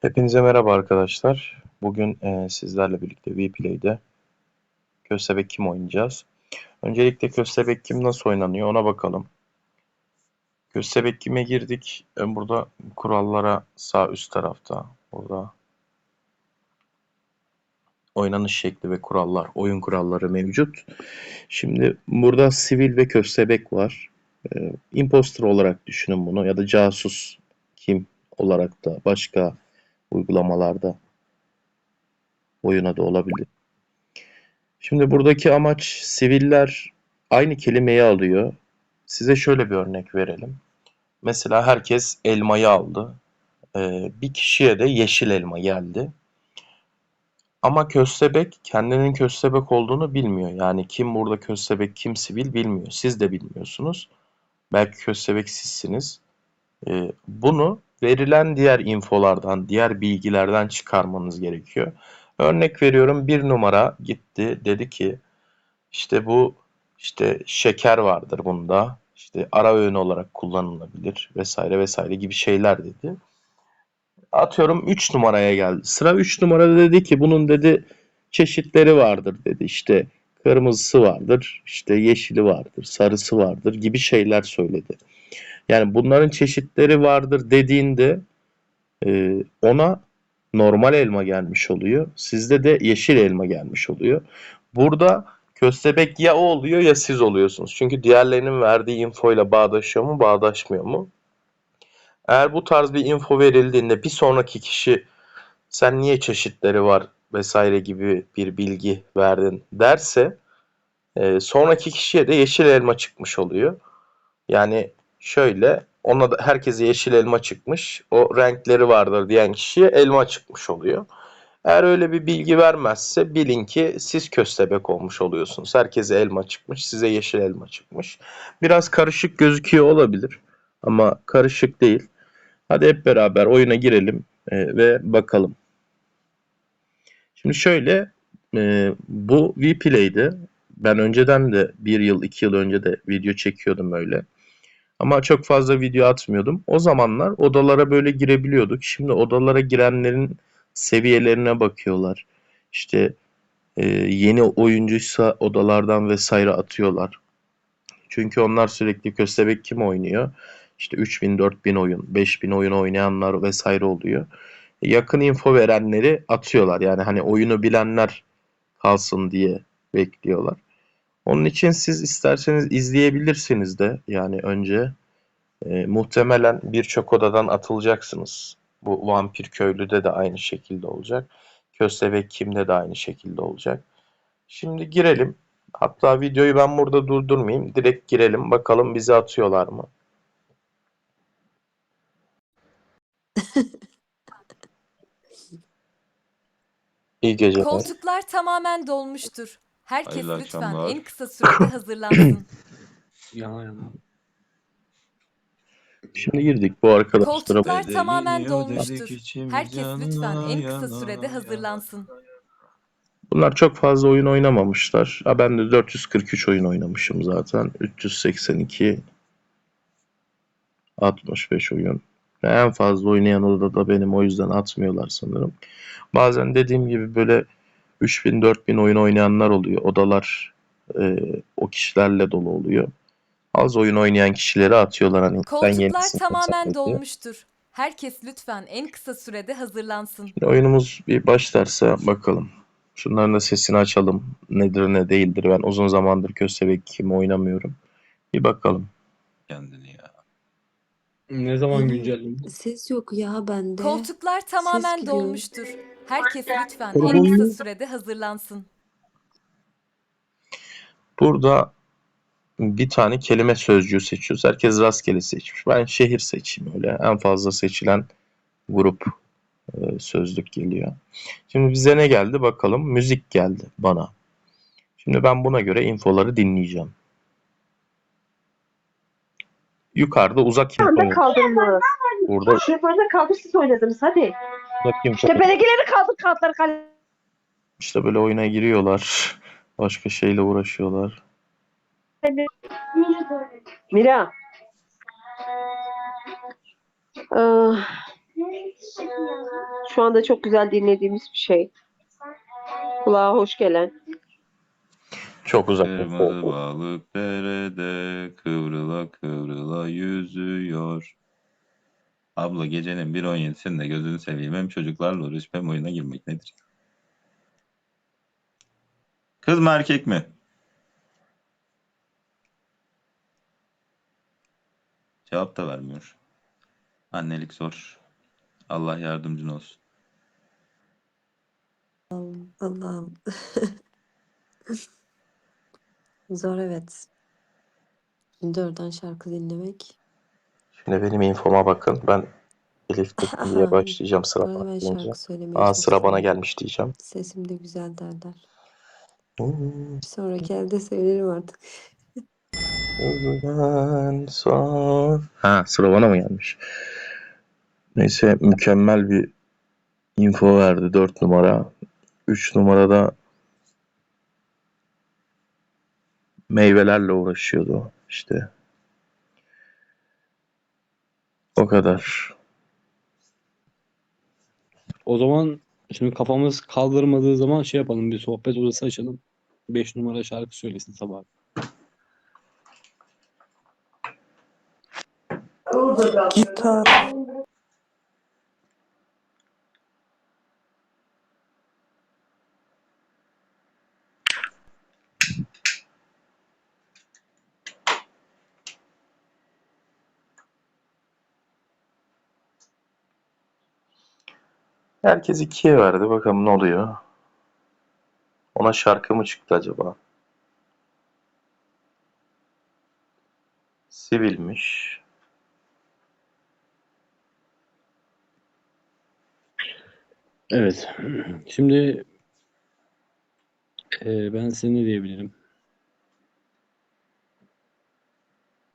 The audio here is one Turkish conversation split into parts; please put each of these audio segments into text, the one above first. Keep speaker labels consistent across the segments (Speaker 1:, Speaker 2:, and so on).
Speaker 1: Hepinize merhaba arkadaşlar. Bugün e, sizlerle birlikte Vplay'de Köstebek kim oynayacağız? Öncelikle Köstebek kim nasıl oynanıyor ona bakalım. Köstebek kime girdik? E, burada kurallara sağ üst tarafta. Burada oynanış şekli ve kurallar, oyun kuralları mevcut. Şimdi burada sivil ve köstebek var. E, imposter olarak düşünün bunu ya da casus kim olarak da başka uygulamalarda oyuna da olabilir. Şimdi buradaki amaç siviller aynı kelimeyi alıyor. Size şöyle bir örnek verelim. Mesela herkes elmayı aldı. Ee, bir kişiye de yeşil elma geldi. Ama köstebek kendinin köstebek olduğunu bilmiyor. Yani kim burada köstebek kim sivil bilmiyor. Siz de bilmiyorsunuz. Belki köstebek sizsiniz. Ee, bunu verilen diğer infolardan, diğer bilgilerden çıkarmanız gerekiyor. Örnek veriyorum bir numara gitti dedi ki işte bu işte şeker vardır bunda işte ara öğün olarak kullanılabilir vesaire vesaire gibi şeyler dedi. Atıyorum 3 numaraya geldi. Sıra 3 numarada dedi ki bunun dedi çeşitleri vardır dedi. İşte kırmızısı vardır, işte yeşili vardır, sarısı vardır gibi şeyler söyledi. Yani bunların çeşitleri vardır dediğinde e, ona normal elma gelmiş oluyor. Sizde de yeşil elma gelmiş oluyor. Burada köstebek ya o oluyor ya siz oluyorsunuz. Çünkü diğerlerinin verdiği infoyla bağdaşıyor mu, bağdaşmıyor mu? Eğer bu tarz bir info verildiğinde bir sonraki kişi sen niye çeşitleri var vesaire gibi bir bilgi verdin derse e, sonraki kişiye de yeşil elma çıkmış oluyor. Yani şöyle ona da herkese yeşil elma çıkmış. O renkleri vardır diyen kişiye elma çıkmış oluyor. Eğer öyle bir bilgi vermezse bilin ki siz köstebek olmuş oluyorsunuz. Herkese elma çıkmış, size yeşil elma çıkmış. Biraz karışık gözüküyor olabilir ama karışık değil. Hadi hep beraber oyuna girelim e, ve bakalım. Şimdi şöyle e, bu Vplay'di. Ben önceden de bir yıl, iki yıl önce de video çekiyordum öyle. Ama çok fazla video atmıyordum. O zamanlar odalara böyle girebiliyorduk. Şimdi odalara girenlerin seviyelerine bakıyorlar. İşte e, yeni oyuncuysa odalardan vesaire atıyorlar. Çünkü onlar sürekli köstebek kim oynuyor? İşte 3000, 4000 oyun, 5000 oyun oynayanlar vesaire oluyor. Yakın info verenleri atıyorlar. Yani hani oyunu bilenler kalsın diye bekliyorlar. Onun için siz isterseniz izleyebilirsiniz de yani önce e, muhtemelen birçok odadan atılacaksınız. Bu vampir köylüde de aynı şekilde olacak. Köstebek kimde de aynı şekilde olacak. Şimdi girelim. Hatta videoyu ben burada durdurmayayım. Direkt girelim. Bakalım bizi atıyorlar mı? İyi geceler.
Speaker 2: Koltuklar tamamen dolmuştur. Herkes
Speaker 3: Hayırlı
Speaker 2: lütfen
Speaker 3: akşamlar.
Speaker 2: en kısa sürede hazırlansın.
Speaker 4: Yalan yalan.
Speaker 1: Şimdi girdik bu arkadaşlara.
Speaker 2: Koltuklar tamamen
Speaker 3: geliyor,
Speaker 2: dolmuştur.
Speaker 3: dedik
Speaker 2: Herkes lütfen en kısa
Speaker 3: yana,
Speaker 2: sürede
Speaker 3: yana.
Speaker 2: hazırlansın.
Speaker 1: Bunlar çok fazla oyun oynamamışlar. Ha ben de 443 oyun oynamışım zaten. 382 65 oyun. Ve en fazla oynayan odada da benim o yüzden atmıyorlar sanırım. Bazen dediğim gibi böyle 3000 4000 oyun oynayanlar oluyor. Odalar e, o kişilerle dolu oluyor. Az oyun oynayan kişileri atıyorlar hani
Speaker 2: Koltuklar tamamen dolmuştur. Herkes lütfen en kısa sürede hazırlansın.
Speaker 1: Şimdi oyunumuz bir başlarsa bakalım. Şunların da sesini açalım. Nedir ne değildir. Ben uzun zamandır Köstebek kim oynamıyorum. Bir bakalım.
Speaker 3: Kendini.
Speaker 4: Ne zaman
Speaker 5: Benim
Speaker 4: güncelleme?
Speaker 5: Ses yok ya bende.
Speaker 2: Koltuklar tamamen dolmuştur. Herkes lütfen en kısa sürede hazırlansın.
Speaker 1: Burada bir tane kelime sözcüğü seçiyoruz. Herkes rastgele seçmiş. Ben şehir seçeyim öyle. En fazla seçilen grup e, sözlük geliyor. Şimdi bize ne geldi bakalım. Müzik geldi bana. Şimdi ben buna göre infoları dinleyeceğim. Yukarıda uzak info.
Speaker 6: anda kaldırılmaz.
Speaker 1: Burada
Speaker 6: Şoförde kaldır siz oynadınız hadi.
Speaker 1: uzak info.
Speaker 6: İşte belediyeleri kaldır kağıtları kaldır.
Speaker 1: İşte böyle oyuna giriyorlar. Başka şeyle uğraşıyorlar.
Speaker 6: Mira. Ah, Şu anda çok güzel dinlediğimiz bir şey. Kulağa hoş gelen.
Speaker 1: Çok uzak.
Speaker 3: Kırmızı balık derede kıvrıla kıvrıla yüzüyor. Abla gecenin 1.17'sinde gözünü seveyim hem çocuklarla uğraşıp hem oyuna girmek nedir? Kız mı erkek mi? Cevap da vermiyor. Annelik zor. Allah yardımcın olsun.
Speaker 5: Allah'ım. Zor evet. Şimdi oradan şarkı dinlemek.
Speaker 1: Şimdi benim infoma bakın. Ben Elif diye başlayacağım sıra bana
Speaker 5: ben
Speaker 1: gelince.
Speaker 5: şarkı
Speaker 1: Aa sıra bana gelmiş diyeceğim.
Speaker 5: Sesim de güzel derler.
Speaker 1: Hmm.
Speaker 5: Bir sonraki elde söylerim artık.
Speaker 1: Uzun son. Ha sıra bana mı gelmiş? Neyse mükemmel bir info verdi 4 numara. 3 numarada meyvelerle uğraşıyordu işte. O kadar.
Speaker 4: O zaman şimdi kafamız kaldırmadığı zaman şey yapalım bir sohbet odası açalım. 5 numara şarkı söylesin sabah.
Speaker 5: Gitar.
Speaker 1: Herkes ikiye verdi. Bakalım ne oluyor. Ona şarkı mı çıktı acaba? Sivilmiş.
Speaker 4: Evet. Şimdi e, ben size ne diyebilirim?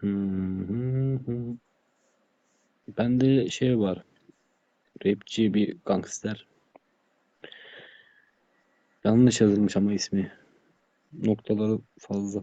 Speaker 4: Hmm. Bende şey var. Rapçi bir gangster. Yanlış yazılmış ama ismi. Noktaları fazla.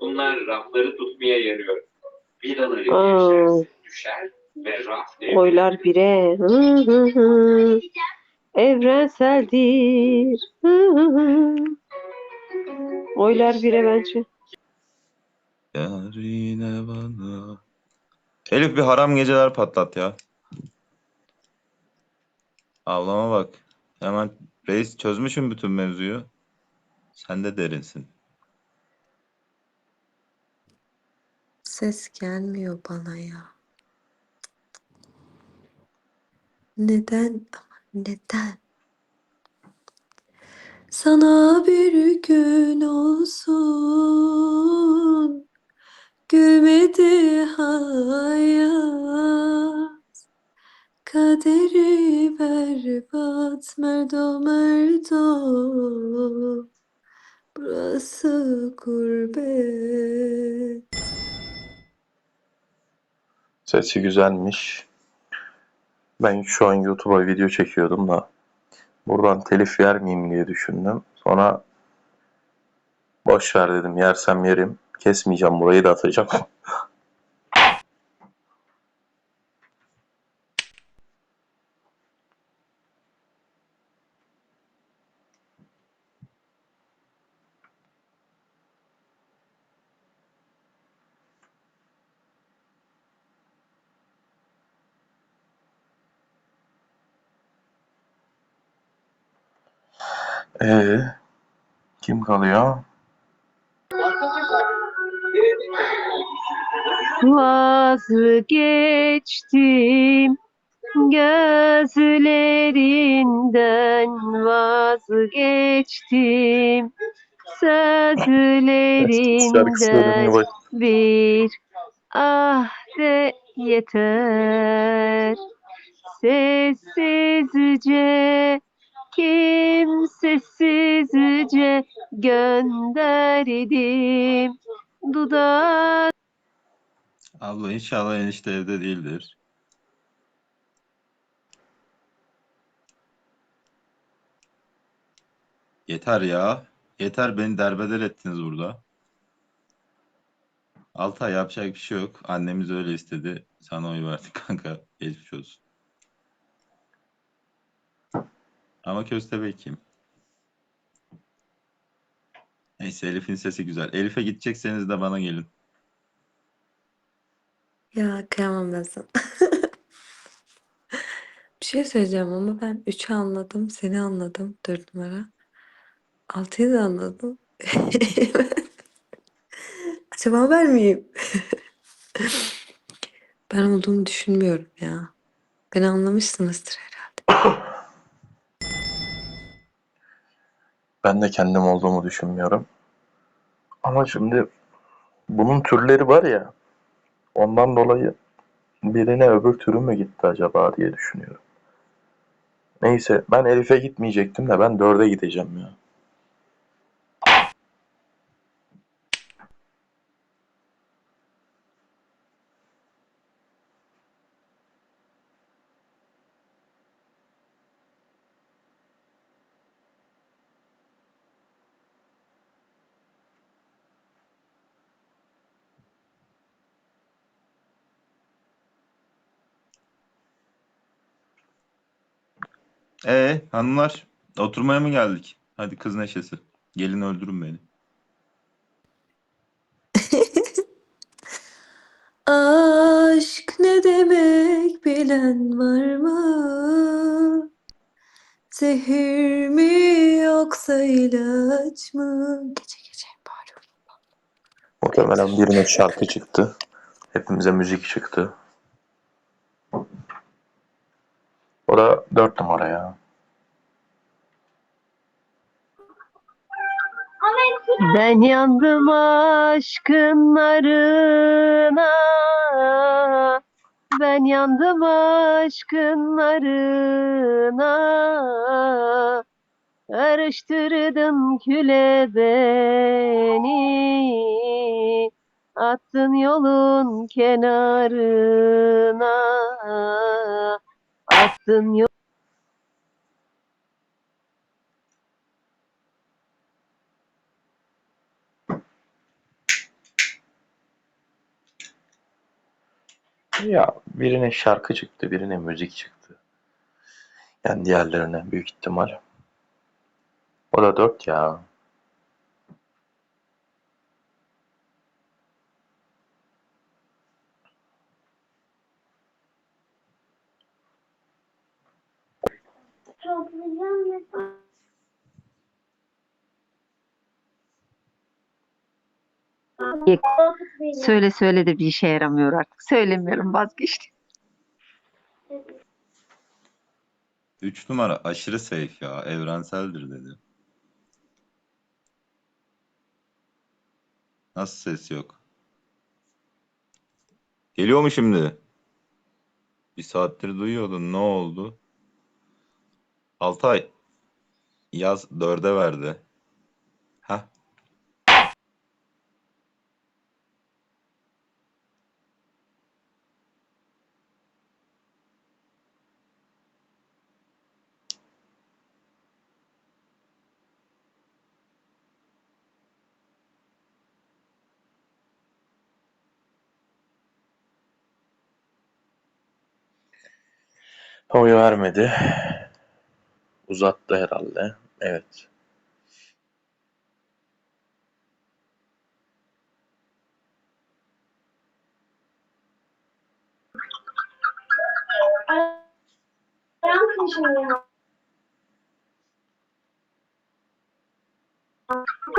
Speaker 7: Bunlar rafları tutmaya yarıyor. Vidaları
Speaker 6: Aa.
Speaker 7: geçerse düşer ve raf devrilir.
Speaker 6: Oylar bire. Hı hı hı. Evrenseldir. Hı hı hı. Oylar bire bence.
Speaker 3: Yarine bana. Elif bir haram geceler patlat ya. Avlama bak. Hemen reis çözmüşüm bütün mevzuyu. Sen de derinsin.
Speaker 5: Ses gelmiyor bana ya. Neden? Neden? Sana bir gün olsun gülmedi hayat kaderi berbat merdo merdo burası gurbet
Speaker 1: Sesi güzelmiş. Ben şu an YouTube'a video çekiyordum da buradan telif yer miyim diye düşündüm. Sonra boş ver dedim. Yersem yerim. Kesmeyeceğim burayı da atacağım. Ee, kim kalıyor?
Speaker 6: Vazgeçtim. Gözlerinden vazgeçtim. Sözlerinden bir ah de yeter. Sessizce kimsesizce gönderdim. Dudak
Speaker 3: Abla inşallah enişte evde değildir. Yeter ya. Yeter beni derbeder ettiniz burada. Altay yapacak bir şey yok. Annemiz öyle istedi. Sana oy verdik kanka. Geçmiş olsun. Ama köstebek kim? Neyse Elif'in sesi güzel. Elif'e gidecekseniz de bana gelin.
Speaker 5: Ya kıyamam ben sana. Bir şey söyleyeceğim ama ben 3'ü anladım, seni anladım 4 numara. 6'yı da anladım. Acaba ben miyim? Ben olduğumu düşünmüyorum ya. Beni anlamışsınızdır herhalde.
Speaker 1: Ben de kendim olduğumu düşünmüyorum. Ama şimdi bunun türleri var ya. Ondan dolayı birine öbür türü mü gitti acaba diye düşünüyorum. Neyse ben Elif'e gitmeyecektim de ben dörde gideceğim ya.
Speaker 3: Ee hanımlar oturmaya mı geldik? Hadi kız neşesi. Gelin öldürün beni.
Speaker 5: Aşk ne demek bilen var mı? Zehir mi yoksa ilaç mı? Gece gece bağırıyorum.
Speaker 1: Muhtemelen birine şarkı çıktı. Hepimize müzik çıktı. O da dört numara ya.
Speaker 6: Ben yandım aşkın narına. Ben yandım aşkın narına. Karıştırdın küle beni. Attın yolun kenarına. Attın yolun
Speaker 1: Ya birine şarkı çıktı, birine müzik çıktı. Yani diğerlerine büyük ihtimal. O da dört ya.
Speaker 6: Söyle söyle de bir işe yaramıyor artık. Söylemiyorum vazgeçtim.
Speaker 3: Üç numara aşırı safe ya. Evrenseldir dedi. Nasıl ses yok? Geliyor mu şimdi? Bir saattir duyuyordun. Ne oldu? Altay. Yaz dörde verdi.
Speaker 1: Oy vermedi. Uzattı herhalde. Evet.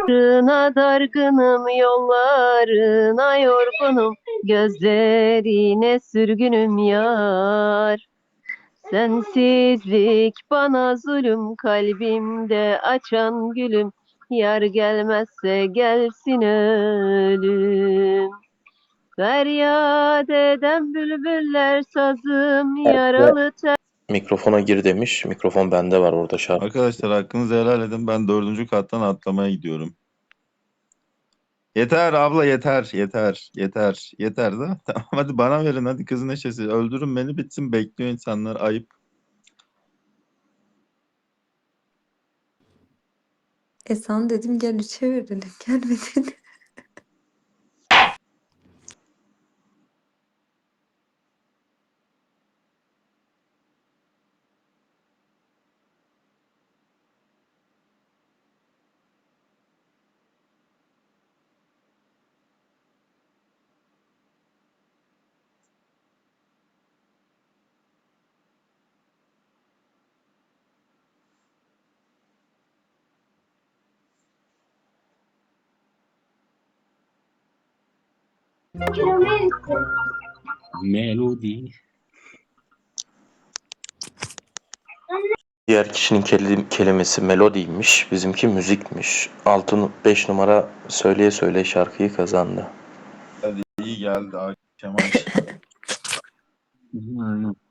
Speaker 6: Yollarına dargınım, yollarına yorgunum, gözlerine sürgünüm yar. Sensizlik bana zulüm, kalbimde açan gülüm, yar gelmezse gelsin ölüm. Feryat eden bülbüller sazım yaralı
Speaker 1: Mikrofona gir demiş. Mikrofon bende var orada şarkı.
Speaker 3: Arkadaşlar hakkınızı helal edin. Ben dördüncü kattan atlamaya gidiyorum. Yeter abla yeter yeter yeter yeter de. Tamam hadi bana verin hadi kızın neşesi. Öldürün beni bitsin bekliyor insanlar ayıp.
Speaker 5: E sana dedim gel üçe. Gelmedin.
Speaker 4: Melodi.
Speaker 1: Diğer kişinin kelim- kelimesi melodiymiş. Bizimki müzikmiş. 6 5 numara söyleye söyleye şarkıyı kazandı.
Speaker 3: İyi geldi Kemal.